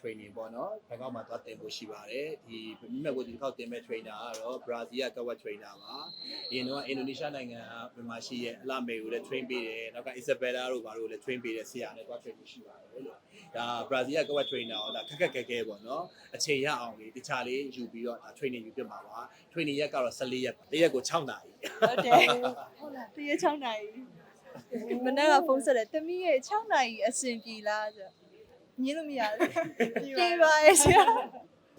training ပေါ့နော်ဘန်ကောက်မှာသွားတင်ဖို့ရှိပါတယ်ဒီမိမဲ့ကိုဒီတစ်ခေါက်တင်မဲ့ trainer ကတော့ Brazil က cover trainer ပါအရင်တော့အင်ဒိုနီးရှားနိုင်ငံကမြန်မာရှိရဲ့အလမေကိုလည်း train ပေးတယ်နောက်က Isabella တို့ဘာလို့လည်း train ပေးတဲ့ဆရာနဲ့သွား train ရှိပါတယ်လို့ဒါ Brazil က cover trainer တော့ဒါခက်ခက်ခဲခဲပေါ့နော်အချိန်ရအောင်လေးတခြားလေးယူပြီးတော့ဒါ training ယူပြမှာပါ training ရက်ကတော့14ရက်ပါတစ်ရက်ကို6နာရီဟုတ်တယ်ဟုတ်လားတရက်6နာရီမနေ့ကဖုန်းဆက်တယ်တမီးရဲ့6နာရီအဆင်ပြေလားဆို ညင်းလို့မရဘူးပြေပါရဲ့ဆရာ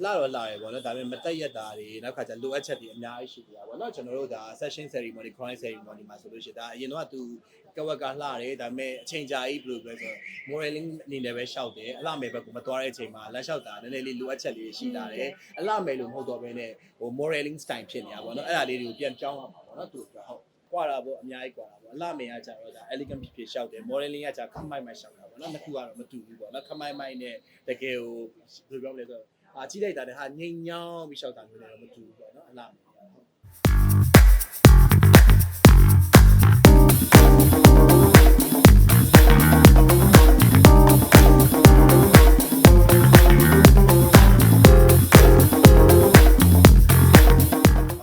လာတော့လာရယ်ပေါ့နော်ဒါပေမဲ့မတက်ရက်တာတွေနောက်ခါကျလိုအပ်ချက်တွေအများကြီးရှိကြတာပေါ့နော်ကျွန်တော်တို့ဒါ session ceremony chronic ceremony မှာဆိုလို့ရှိရင်ဒါအရင်တော့သူကဝက်ကလှတယ်ဒါပေမဲ့အချိန်ကြာကြီးဘယ်လိုပဲဆို modeling အနေနဲ့ပဲရှောက်တယ်အလှမယ်ဘက်ကမသွားတဲ့အချိန်မှာလက်လျှောက်တာနည်းနည်းလေးလိုအပ်ချက်လေးရှိလာတယ်အလှမယ်လို့မဟုတ်တော့ဘဲနဲ့ဟို modeling style ဖြစ်နေတာပေါ့နော်အဲ့ဒါလေးတွေကိုပြန်ပြောင်းရမှာပေါ့နော်သူကဟုတ် ကွာတာပေါ့အများကြီးကွာတာပေါ့အလှမယ်ကကြတော့ဒါ elegant ဖြစ်ဖြစ်ရှောက်တယ် modeling ကကြခမိုက်မိုက်ရှောက်တာပေါ့နော်နှစ်ခုကတော့မတူဘူးပေါ့နော်ခမိုက်မိုက်နဲ့တကယ်ဟိုဘယ်လိုပြောမလဲဆိုတော့အာကြည့်လိုက်တာတည်းဟာငိမ်ညောင်းပြီးရှောက်တာမျိုးလည်းမတူဘူးပေါ့နော်အလားဟုတ်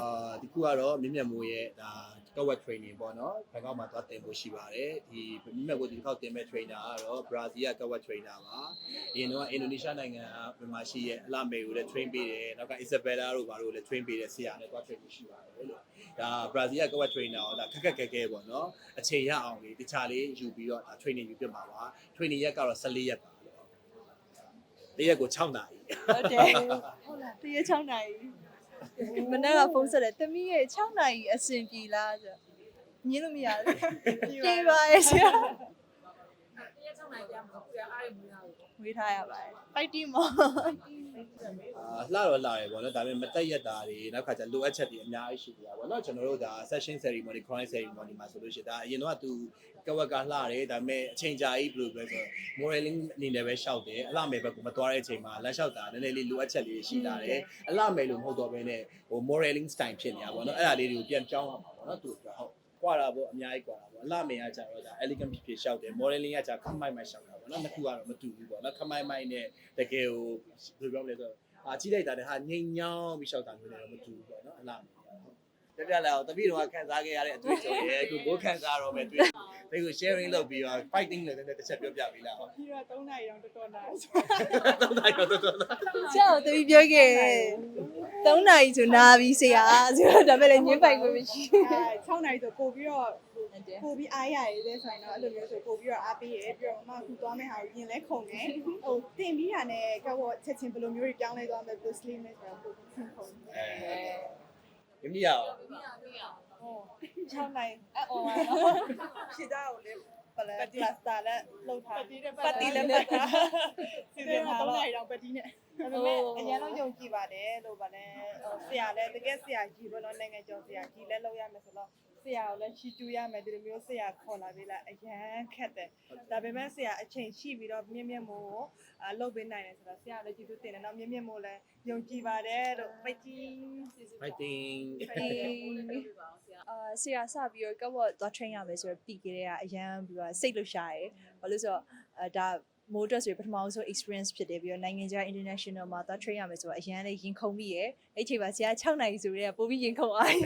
အာဒီခုကတော့မြင့်မြတ်မိုးရဲ့ဒါ ကဝက် training ပေါ့နော်ဘန်ကောက်မှာသွားတင်ဖို့ရှိပါတယ်ဒီမြင့်မြတ်ကိုဒီတစ်ခေါက်တင်မဲ့ trainer ကတော့ Brazil ကကဝက် trainer ပါအရင်တော့အင်ဒိုနီးရှားနိုင်ငံကမြန်မာရှိရဲ့အလမေကိုလည်း train ပေးတယ်နောက်က Isabella တို့ဘာလို့လည်း train ပေးတဲ့ဆရာနဲ့သွား train ရှိပါတယ်လို့ဒါ Brazil ကကဝက် trainer တော့ဒါခက်ခက်ခဲခဲပေါ့နော်အချိန်ရအောင်လေးတခြားလေးယူပြီးတော့ဒါ training ယူပြမှာပါ training ရက်ကတော့14ရက်ပါလို့တစ်ရက်ကို6နာရီဟုတ်တယ်ဟုတ်လားတရက်6နာရီ မနေ့ကဖုန်းဆက်တယ်တမီးရဲ့6နာရီအဆင်ပြေလားဆိုညင်းလို့မရဘူးပြေပါရဲ့ဆရာတရားချောင်းနိုင်ကြမှာကိုရအားရမရဘူး ဝေးထားရပါတယ် fighting မောအာလှတော့လှရယ်ပေါ့နော်ဒါပေမဲ့မတက်ရက်တာတွေနောက်ခါကျလိုအပ်ချက်တွေအများကြီးရှိကြတာပေါ့နော်ကျွန်တော်တို့ဒါ session ceremony chronic ceremony မှာဆိုလို့ရှိရင်ဒါအရင်တော့သူကဝက်ကလှတယ်ဒါပေမဲ့အချိန်ကြာကြီးဘယ်လိုပဲဆို modeling အနေနဲ့ပဲရှောက်တယ်အလှမယ်ဘက်ကမသွားတဲ့အချိန်မှာလက်လျှောက်တာနည်းနည်းလေးလိုအပ်ချက်လေးရှိလာတယ်အလှမယ်လို့မဟုတ်တော့ဘဲနဲ့ဟို modeling style ဖြစ်နေတာပေါ့နော်အဲ့ဒါလေးတွေကိုပြန်ပြောင်းရမှာပေါ့နော်သူကဟုတ် ကွာတာပေါ့အများကြီးကွာတာပေါ့အလှမယ်ကကြတော့ဒါ elegant ဖြစ်ဖြစ်ရှောက်တယ် modeling ကကြခမိုက်မိုက်ရှောက်တာပေါ့နော်နှစ်ခုကတော့မတူဘူးပေါ့နော်ခမိုက်မိုက်နဲ့တကယ်ဟိုဘယ်လိုပြောမလဲဆိုတော့အာကြည့်လိုက်တာတည်းဟာငိမ်ညောင်းပြီးရှောက်တာမျိုးလည်းမတူဘူးပေါ့နော်အလားပြပြလာအောင်တပည့်တော်ကခန်းစားခဲ့ရတဲ့အတွေ့အကြုံရဲ့အခုဘိုးခန်းစားတော့မယ်တွေ့ဒီကို sharing လုပ်ပြီးတော့ fighting လည်းလည်းတစ်ချက်ပြောပြပေးလားဟုတ်ပြီးတော့3နာရီတော့တော်တော်နာတော့တိုင်းတော့တော့ဆရာကိုတမီးပြောခဲ့ 3နာရီဆိုနာပြီဆရာဆိုတော့ဒါပေမဲ့လည်းညင်းပိုင်ခွင့်မရှိအဲ6နာရီဆိုပို့ပြီးတော့ပို့ပြီးအားရတယ်လေဆိုရင်တော့အဲ့လိုမျိုးဆိုပို့ပြီးတော့အားပေးရပြီးတော့မမအခုသွားမယ့်ဟာကိုရင်လဲခုံတယ်ဟိုတင်ပြီးတာနဲ့ကဝတ်ချက်ချင်းဘယ်လိုမျိုးတွေပြောင်းလဲသွားမယ်ဘယ်လို slim လဲဆိုတော့ပို့ပြီးခုံတယ်အဲမိမိရအောင်ဟို6နိုင်အော်ဖြစ်တာကိုလေ ပလက်ပလတ်တာလည်းလောက်ထားပတ်တီလည်းပတ်တီလည်းပတ်တာစီစဉ်ထားတော့3နာရီတော့ပတ်တီနဲ့ဒါပေမဲ့အရင်တော့ယုံကြည်ပါတယ်လို့ဗာလဲဟိုဆရာလည်းတကယ်ဆရာကြီးဘောနော်နိုင်ငံကျော်ဆရာကြီးလည်းလောက်ရမယ်ဆိုတော့ဆရာကိုလည်းချီကျူးရမယ်ဒီလိုမျိုးဆရာခေါ်လာသေးလားအရန်ခက်တယ်ဒါပေမဲ့ဆရာအချိန်ရှိပြီးတော့မြင့်မြင့်မို့အလုပ်ပေးနိုင်တယ်ဆိုတော့ဆရာလည်းကြည့်သူတင်တယ်နော်မြင့်မြင့်မို့လည်းယုံကြည်ပါတယ်လို့ပိုက်ကြီး fighting အာဆရာစပြီးတော့ကဝတ်သွား train ရမယ်ဆိုတော့ပြီးခဲ့တဲ့အရန်ပြီးတော့စိတ်လှုပ်ရှားရယ်ဘာလို့ဆိုတော့အဲဒါ motor ဆိုပထမဆုံး experience ဖြစ်တယ်ပြီးတော့နိုင်ငံခြား international မှာသွား train ရမယ်ဆိုတော့အရန်လေးရင်ခုန်ပြီးရယ်အဲ့ချိန်မှာဆရာ6နိုင်ဆိုတော့ပို့ပြီးရင်ခုန်အားရင်း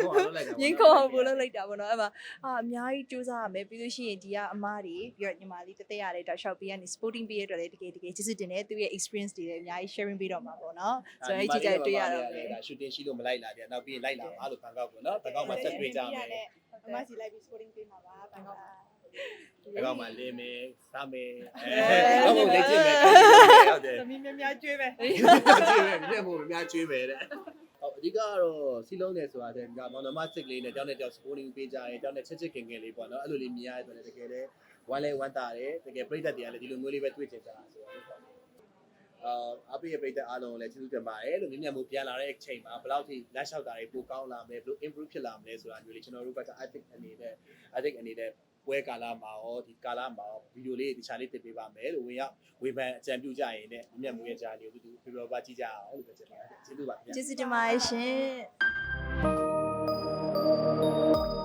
ခေါ်အောင်လိုက်တာရင်ခုန်အောင်ပို့လုပ်လိုက်တာပေါ့နော်အဲ့မှာအာအများကြီးစူးစမ်းရမယ်ပြီးလို့ရှိရင်ဒီကအမားတွေပြီးတော့ညီမလေးတသက်ရတယ်တော့ shop ပေးရနေ sporting ပေးရတဲ့လည်းတကယ်တကယ်ကျေးဇူးတင်တယ်သူရဲ့ experience တွေလည်းအများကြီး sharing ပေးတော့မှာပေါ့နော်ဆိုတော့အဲ့ဒီကြည့်ကြတွေ့ရတော့ဒါ shooting ရှိလို့မလိုက်လာပြန်နောက်ပြီးလိုက်လာပါလို့ခံကောက်ပေါ့နော်ဘန်ကောက်မှာဆက်တွေ့ကြမယ်အမစီလိုက်ပြီး sporting ပေးမှာပါဘန်ကောက် ဘန်ကောက်မှာလင်းမယ်စားမယ်အဲတော့လေ့ကျင့်မယ်ဟုတ်တယ်သမီးများများကျွေးပဲကျွေးမယ်မြက်ဖို့များကျွေးမယ်တဲ့ဟုတ်အဓိကကတော့စီလုံးနေဆိုတာတဲ့ကမောင်နှမစစ်ကလေးနဲ့တောင်းတဲ့တောင်း supporting ပေးကြတယ်တောင်းတဲ့ချစ်ချစ်ခင်ခင်လေးပေါ့နော်အဲ့လိုလေးမြင်ရတယ်ဆိုတော့တကယ်လည်းဝမ်းလဲဝမ်းတာတယ်တကယ်ပြိတ္တတွေကလည်းဒီလိုမျိုးလေးပဲတွေ့ချင်ကြတာဆိုတော့အာအပိယပိတ်တဲ့အားလုံးကိုလည်းကျေးဇူးတင်ပါတယ်လို့မြင်မြတ်မှုပြန်လာတဲ့အချိန်မှာဘယ်လောက်ထိလက်လျှောက်တာတွေပိုကောင်းလာမလဲဘယ်လို improve ဖြစ်လာမလဲဆိုတာမျိုးလေးကျွန်တော်တို့က I think အနေနဲ့ I think အနေနဲ့ ပွဲကာလမှာရောဒီကာလမှာရောဗီဒီယိုလေးတခြားလေးတင်ပေးပါမယ်လို့ဝင်ရောက်ဝေဖန်အကြံပြုကြရင်လည်းမျက်မှောက်ရဲ့ကြားလေးကိုသူဖေဖော်ဝါရီကြည့်ကြအောင်လို့ပြောချင်ပါတယ်ကျေးဇူးပါခင်ဗျာကျေးဇူးတင်ပါတယ်ရှင်